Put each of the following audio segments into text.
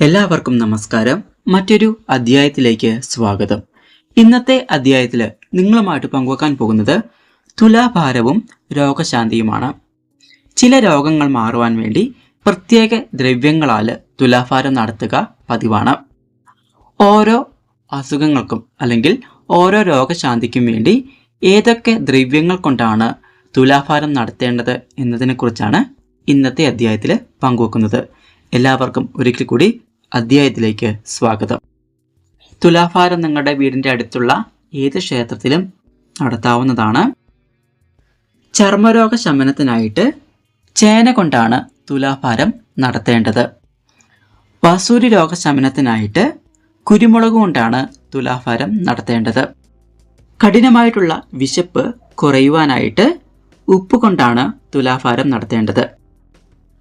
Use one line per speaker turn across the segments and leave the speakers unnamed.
എല്ലാവർക്കും നമസ്കാരം. മറ്റൊരു അധ്യായത്തിലേക്ക് സ്വാഗതം. ഇന്നത്തെ അധ്യായത്തിൽ നിങ്ങളുമായിട്ട് പങ്കുവെക്കാൻ പോകുന്നത് തുലാഭാരവും രോഗശാന്തിയുമാണ്. ചില രോഗങ്ങൾ മാറുവാൻ വേണ്ടി പ്രത്യേക ദ്രവ്യങ്ങളാൽ തുലാഭാരം നടത്തുക പതിവാണ്. ഓരോ അസുഖങ്ങൾക്കും അല്ലെങ്കിൽ ഓരോ രോഗശാന്തിക്കും വേണ്ടി ഏതൊക്കെ ദ്രവ്യങ്ങൾ കൊണ്ടാണ് തുലാഭാരം നടത്തേണ്ടത് എന്നതിനെക്കുറിച്ചാണ് ഇന്നത്തെ അധ്യായത്തിൽ പങ്കുവെക്കുന്നത്. എല്ലാവർക്കും ഒരിക്കൽ കൂടി അധ്യായത്തിലേക്ക് സ്വാഗതം. തുലാഭാരം നിങ്ങളുടെ വീടിന്റെ അടുത്തുള്ള ഏത് ക്ഷേത്രത്തിലും നടത്താവുന്നതാണ്. ചർമ്മരോഗ ശമനത്തിനായിട്ട് ചേന കൊണ്ടാണ് തുലാഭാരം നടത്തേണ്ടത്. വസൂരി രോഗ ശമനത്തിനായിട്ട് കുരുമുളക് കൊണ്ടാണ് തുലാഭാരം നടത്തേണ്ടത്. കഠിനമായിട്ടുള്ള വിശപ്പ് കുറയുവാനായിട്ട് ഉപ്പ് കൊണ്ടാണ് തുലാഭാരം നടത്തേണ്ടത്.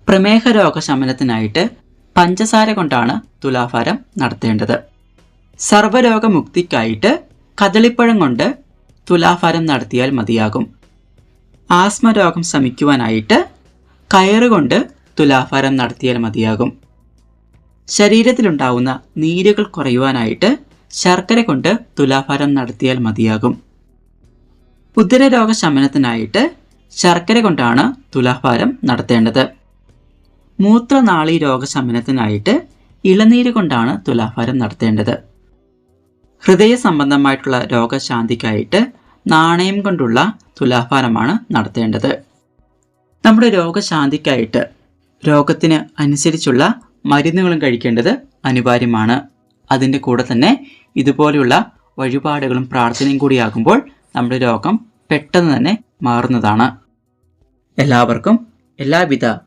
പ്രമേഹ രോഗ ശമനത്തിനായിട്ട് പഞ്ചസാര കൊണ്ടാണ് തുലാഭാരം നടത്തേണ്ടത്. സർവരോഗമുക്തിക്കായിട്ട് കദളിപ്പഴം കൊണ്ട് തുലാഭാരം നടത്തിയാൽ മതിയാകും. ആസ്മ രോഗം ശമിക്കുവാനായിട്ട് കയറുകൊണ്ട് തുലാഭാരം നടത്തിയാൽ മതിയാകും. ശരീരത്തിലുണ്ടാവുന്ന നീരുകൾ കുറയുവാനായിട്ട് ശർക്കര കൊണ്ട് തുലാഭാരം നടത്തിയാൽ മതിയാകും. ഉദരരോഗ ശമനത്തിനായിട്ട് ശർക്കര കൊണ്ടാണ് തുലാഭാരം നടത്തേണ്ടത്. മൂത്രനാളി രോഗശമനത്തിനായിട്ട് ഇളനീര് കൊണ്ടാണ് തുലാഭാരം നടത്തേണ്ടത്. ഹൃദയ സംബന്ധമായിട്ടുള്ള രോഗശാന്തിക്കായിട്ട് നാണയം കൊണ്ടുള്ള തുലാഭാരമാണ് നടത്തേണ്ടത്. നമ്മുടെ രോഗശാന്തിക്കായിട്ട് രോഗത്തിന് അനുസരിച്ചുള്ള മരുന്നുകളും കഴിക്കേണ്ടത് അനിവാര്യമാണ്. അതിന്റെ കൂടെ തന്നെ ഇതുപോലെയുള്ള വഴിപാടുകളും പ്രാർത്ഥനയും കൂടിയാകുമ്പോൾ നമ്മുടെ രോഗം പെട്ടെന്ന് തന്നെ മാറുന്നതാണ്. എല്ലാവർക്കും എല്ലാവിധ